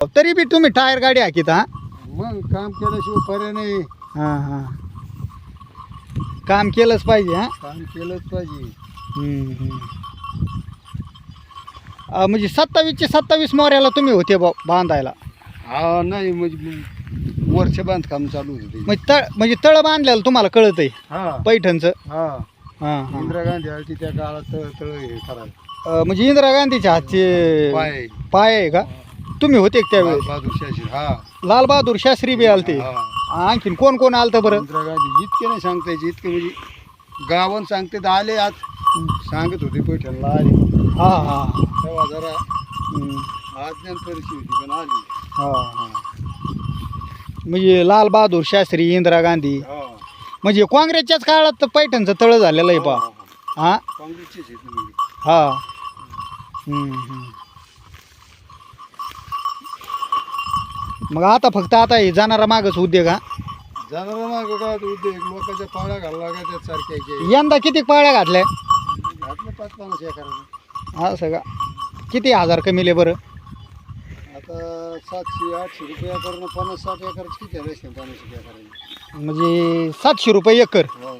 तरी बी तुम्ही टायर गाडी हाकीत हा? मग काम केल्याशिवाय पर्याय नाही. हां हां. काम केलंच पाहिजे हा? काम केलंच पाहिजे. हम्म, हम्म. अं, म्हणजे सत्तावीसचे सत्तावीस मोऱ्याला तुम्ही होते बा बांधायला? हा नाही म्हणजे वर्ष बांधकाम चालू होते. म्हणजे तळ म्हणजे तळ बांधलेलं तुम्हाला कळत आहे हा. पैठणचं? हा. हां हां. इंदिरा गांधी आलती त्या काळात तळ तळ हे करायला. अं, म्हणजे इंदिरा गांधीच्या हातचे पाय. पाय आहे का? तुम्ही होते का त्यावेळेस बहादूर शास्त्री हा. लाल बहादूर शास्त्री बी आलते. हा. आणखीन कोण कोण आलतं बरं? इंदिरा गांधी इतके नाही सांगता यायचे इतके म्हणजे गावन सांगते तर आले आज. सांगत होते पैठणला आले. हां हां तेव्हा जरा. आज्ञान परिस्थिती होती पण आली. हा हा. म्हणजे लाल बहादूर शास्त्री इंदिरा गांधी. हा. म्हणजे काँग्रेसच्याच काळात तर पैठणचं तळ झालेलं आहे पा हा काँग्रेसचेच आहेत म्हणजे. हा हम्म, हम्म. मग आता फक्त आता हे जाणारा मागच उद्योग हा? जाणारा मागं काय उद्योग? लोकांच्या पाळ्या घालला लागायच्या सारख्याचे. यंदा किती पाळ्या घातल्या? घातलं पाच पन्नास एकराचं असं का? किती हजार कमीले बरं? आता सातशे आठशे रुपये करणं पन्नास साठ एकरच किती आहे पन्नास एकराचे म्हणजे सातशे रुपये एकर. हो.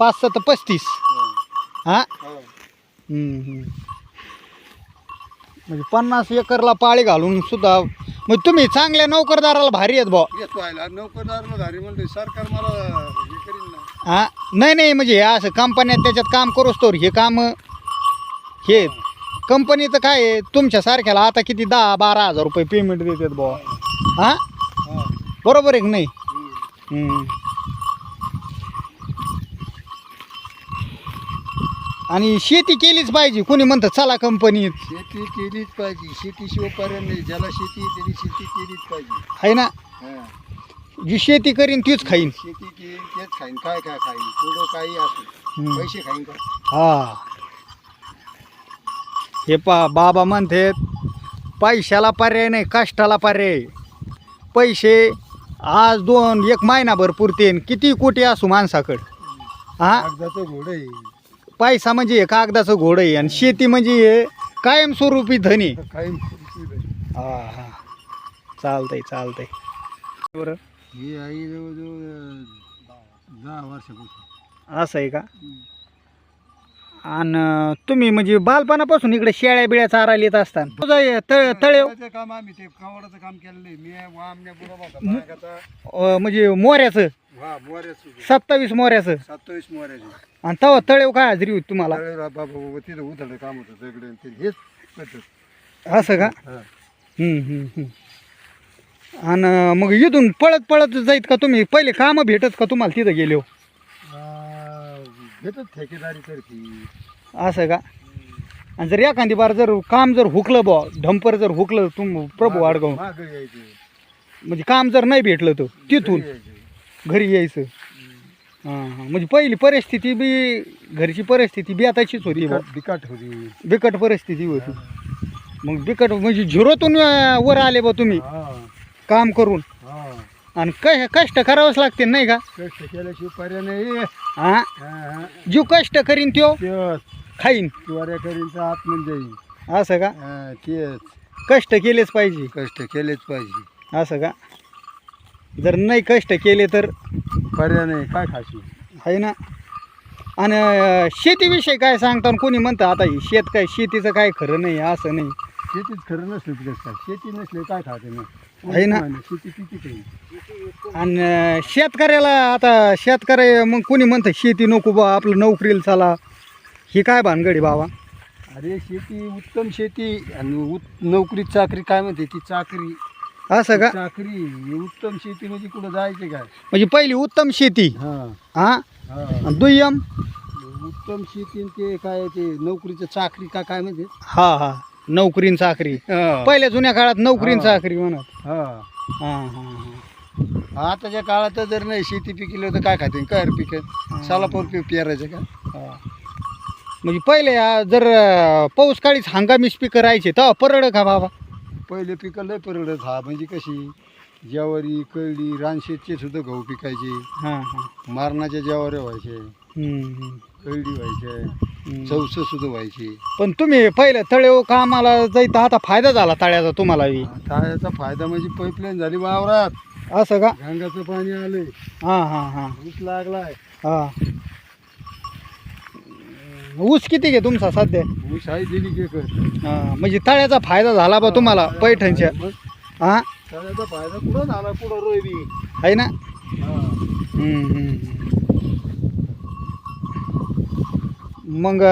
पाच सात पस्तीस. हो. हा? हो. म्हणजे पन्नास एकरला पाळी घालून सुद्धा मग तुम्ही चांगल्या नोकरदाराला भारी आहेत बा येत व्हायला नोकरदारला धारी म्हणते सरकार मला हे करीन ना. हा नाही नाही म्हणजे हे असं कंपन्यात त्याच्यात काम करूच तर हे काम हे कंपनीचं काय आहे तुमच्या सारख्याला आता किती दहा बारा हजार रुपये पेमेंट देतात बुवा हा हा. बरोबर आहे की नाही? हम्म. आणि शेती केलीच पाहिजे. कोणी म्हणतं चला कंपनीत शेती केलीच पाहिजे. शेतीशिवाय पर्याय नाही. ज्याला शेती आहे त्याने शेती केलीच पाहिजे. आहे ना? हा. जी शेती करीन तीच खाईन. शेती केली तेच खाईन. काय काय खाईन? थोडं काही असो. हम्म. पैसे खाईन का? हा. हे पा बाबा म्हणतात पैशाला पर्याय नाही कष्टाला पर्याय. आहे. पैसे आज दोन एक महिनाभर पुरतेन किती कोटी असू माणसाकडं? हा? कागदाचं घोडं आहे. पैसा म्हणजे हे कागदाचं घोडं आहे आणि शेती म्हणजे हे कायमस्वरूपी धनी काही हा हा. चालतंय चालतंय. बरं. ही आई जवळजवळ दहा वर्षापासून. असं आहे का? आणि तुम्ही म्हणजे बालपणापासून इकडे शेळ्या बिळ्या चारायला येत असताना तुझं हे तळ तळे काम आम्ही ते कावडाचं काम केलेलं आहे. मी वामण्या बरोबर होता बागाचा. अं, म्हणजे मोऱ्याचं? हा मोऱ्याचं सत्तावीस मोऱ्याचं. सत्तावीस मोऱ्याचे. आणि तेव्हा तळेव काय हजरी होती तुम्हाला? बाबा बाबा तिथं उधळलं काम होतं सगळं आणि ते. हेच पद्धत. असं का? हा. हम्म, हम्म, हम्म. आणि मग इथून पळत पळत जाईत का तुम्ही? पहिले कामं भेटत का तुम्हाला तिथं गेले हो आ, घेतात ठेकेदारी करते असं का? आणि जर एखादी बार जर काम जर हुकलं बा ढंपर जर हुकलं तुम प्रभू मागं यायचे. म्हणजे काम जर नाही भेटलं तर तिथून घरी यायचे. हां हां. म्हणजे पहिली परिस्थिती बी घरची परिस्थिती बी आताचीच होती बा बिकट होती. बिकट परिस्थिती होती. मग बिकट म्हणजे झिरोतून अं, वर आले बा तुम्ही. हा. काम करून. आणि क कष्ट करावंच लागते नाही का? कष्ट केल्याशिवाय पर्याय नाही. हा? हा, हा. जो कष्ट करीन त्यो खाईन. किंवा करीनचा आत म्हणजे जाईल असं का? हा, तेच. कष्ट केलेच पाहिजे. कष्ट केलेच पाहिजे. असं का? जर नाही कष्ट केले तर? पर्याय नाही काय खाशी आहे ना? आणि अं, शेतीविषयी काय सांगता आणि कोणी म्हणतं आता हे शेत काय शेतीचं काय खरं नाही असं नाही. शेतीत खरं नसलं तर काय शेती नसले काय खाते ना आहे ना. आणि शेतकऱ्याला आता शेतकरी मग कोणी म्हणतं शेती नको बा आपलं नोकरीला चला. ही काय भानगडी बाबा? अरे शेती उत्तम शेती. आणि उत नोकरी चाकरी काय म्हणते ती? चाकरी. असं का? चाकरी. ही उत्तम शेती म्हणजे कुठं जायचे काय? म्हणजे पहिली उत्तम शेती. हा. हा? हा. आणि दुय्यम? उत्तम शेती आणि ते काय ते नोकरीचं चाकरी का काय म्हणते? हा हा. नोकरीन चाकरी हा. पहिल्या जुन्या काळात नोकरीन हा. चाकरी म्हणत. हा. हा हा हा. आताच्या काळात जर नाही शेती पिकली तर काय खाते? काय पिक? सालापूर पीक पेरायचं का? हा. म्हणजे पहिले आ, जर अं, पाऊस काळीच हंगामी स्पीकर राहायचे तेव्हा परवड का बाबा? पहिले पिकं लय परवडत हा. म्हणजे कशी? ज्वारी कळली रानशेतचे सुद्धा गहू पिकायचे. हां हां. मारणाच्या ज्वारी व्हायचे. हम्म, हम्म. कैडी व्हायचे. चौस सुद्धा व्हायची. पण तुम्ही पहिले तळेव कामाला जायचं आता फायदा झाला तळ्याचा तुम्हाला बी. आता याचा फायदा म्हणजे पाईपलाईन झाली वावरात. असं का? गंगाचं पाणी आलंय. हां हां हां. ऊस लागलाय. हां. ऊस किती घे तुमचा सध्या? ऊस आहे दिली की कर हां म्हणजे तळ्याचा फायदा झाला बा तुम्हाला पैठणच्या. हां? त्याचा फायदा कुठं झाला? कुठं रोहिली आहे ना? हा. हम्म, हम्म, हम्म. मग